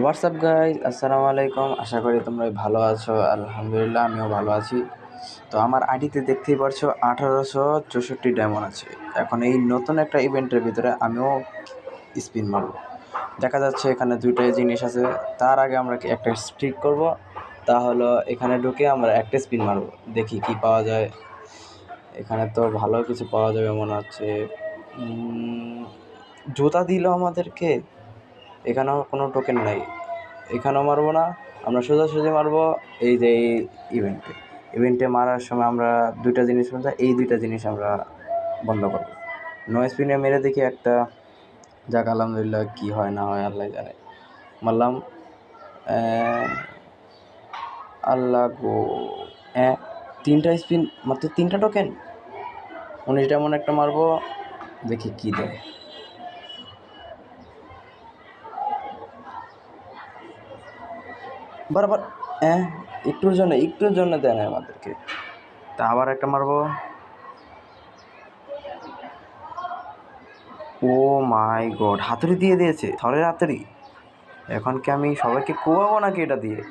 WhatsApp guys আসসালামু আলাইকুম আশা করি তোমরা ভালো আছো। আলহামদুলিল্লাহ, আমিও ভালো আছি। তো আমার আইডিতে দেখতেই পারছ, আঠারোশো চৌষট্টি ডায়মন্ড আছে। এখন এই নতুন একটা ইভেন্টের ভিতরে আমিও স্পিন মারব। দেখা যাচ্ছে এখানে দুইটাই জিনিস আছে। তার আগে আমরা একটা স্ট্রিক করব? তা হলো, এখানে ঢুকে আমরা একটা স্পিন মারব। দেখি কি পাওয়া যায়। এখানে তো ভালো কিছু পাওয়া যাবে মনে হচ্ছে। জুতা দিল আমাদেরকে। এখানেও কোনো টোকেন নাই। এখানেও মারবো না, আমরা সোজাসুজি মারবো এই যে এই ইভেন্টে ইভেন্টে মারার সময় আমরা দুইটা জিনিস বলতে এই দুইটা জিনিস আমরা বন্ধ করব। নো স্পিনে মেরে দেখি একটা, যাক আলহামদুলিল্লাহ কী হয় না হয়, আল্লাহ জানে। মারলাম আল্লাহ গো হ্যাঁ তিনটা স্পিন মাত্র তিনটা টোকেন উনিশ এমন একটা মারবো, দেখি কী দেয়। বারবার হ্যাঁ একটুর জন্য একটুর জন্য দেয় না আমাদেরকে। তা আবার একটা মারবো। ও মাই গড, হাতুড়ি দিয়ে দিয়েছে, থরের হাতুড়ি। এখন কি আমি সবাইকে কোয়াবো নাকি এটা দিয়ে?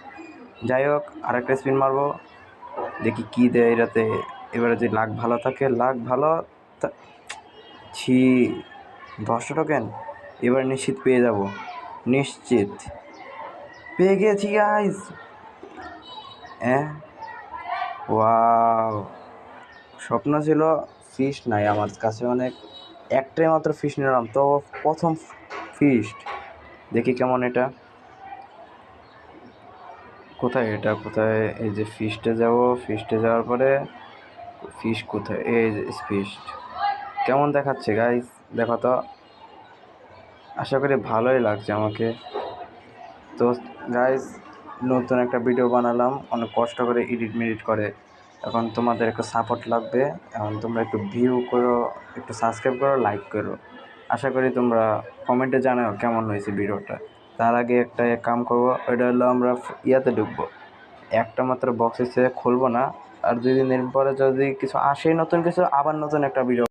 যাই হোক, আরেকটা স্পিন মারবো। দেখি কী দেয় এটাতে। এবারে যদি লাখ ভালো থাকে লাখ ভালো ছি, দশটা টোকেন এবার নিশ্চিত পেয়ে যাব। নিশ্চিত। পেয়ে গেছি গাইস হ্যাঁ ওয়াও স্বপ্ন ছিল ফিশ নাই আমার কাছে অনেক একটাই মাত্র ফিশ নিলাম, তো প্রথম ফিস্ট দেখি কেমন এটা। কোথায় এটা? কোথায় এই যে ফিস্টে যাব? ফিস্টে যাওয়ার পরে ফিশ কোথায়? এই যে ফিস্ট কেমন দেখাচ্ছে গাইস দেখো তো। আশা করি ভালোই লাগছে আমাকে। তো গাইজ নতুন একটা ভিডিও বানালাম। অনেক কষ্ট করে এডিট মেডিট করে। এখন তোমাদের একটু সাপোর্ট লাগবে। এখন তোমরা একটু ভিউ করো, একটু সাবস্ক্রাইব করো লাইক করো। আশা করি তোমরা কমেন্টে জানাও কেমন হয়েছে ভিডিওটা তার আগে একটা কাম করব, ওইটা হলো আমরা ইয়াতে ঢুকবো। একটা মাত্র বক্স এসে খুলবো না। আর দুই দিনের পরে যদি কিছু আসে নতুন কিছু, আবার নতুন একটা ভিডিও